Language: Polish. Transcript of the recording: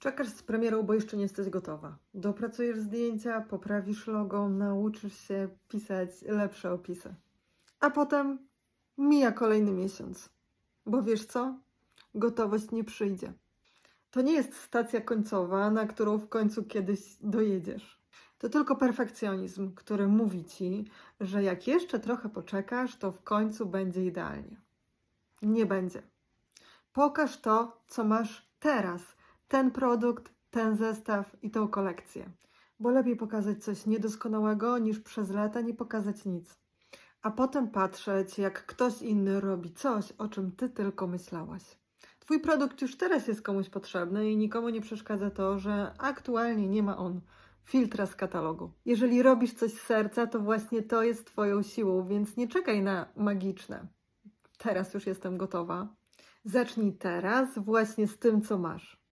Czekasz z premierą, bo jeszcze nie jesteś gotowa. Dopracujesz zdjęcia, poprawisz logo, nauczysz się pisać lepsze opisy. A potem mija kolejny miesiąc. Bo wiesz co? Gotowość nie przyjdzie. To nie jest stacja końcowa, na którą w końcu kiedyś dojedziesz. To tylko perfekcjonizm, który mówi ci, że jak jeszcze trochę poczekasz, to w końcu będzie idealnie. Nie będzie. Pokaż to, co masz teraz. Ten produkt, ten zestaw i tą kolekcję. Bo lepiej pokazać coś niedoskonałego, niż przez lata nie pokazać nic. A potem patrzeć, jak ktoś inny robi coś, o czym ty tylko myślałaś. Twój produkt już teraz jest komuś potrzebny i nikomu nie przeszkadza to, że aktualnie nie ma on filtra z katalogu. Jeżeli robisz coś z serca, to właśnie to jest Twoją siłą, więc nie czekaj na magiczne. Teraz już jestem gotowa. Zacznij teraz właśnie z tym, co masz.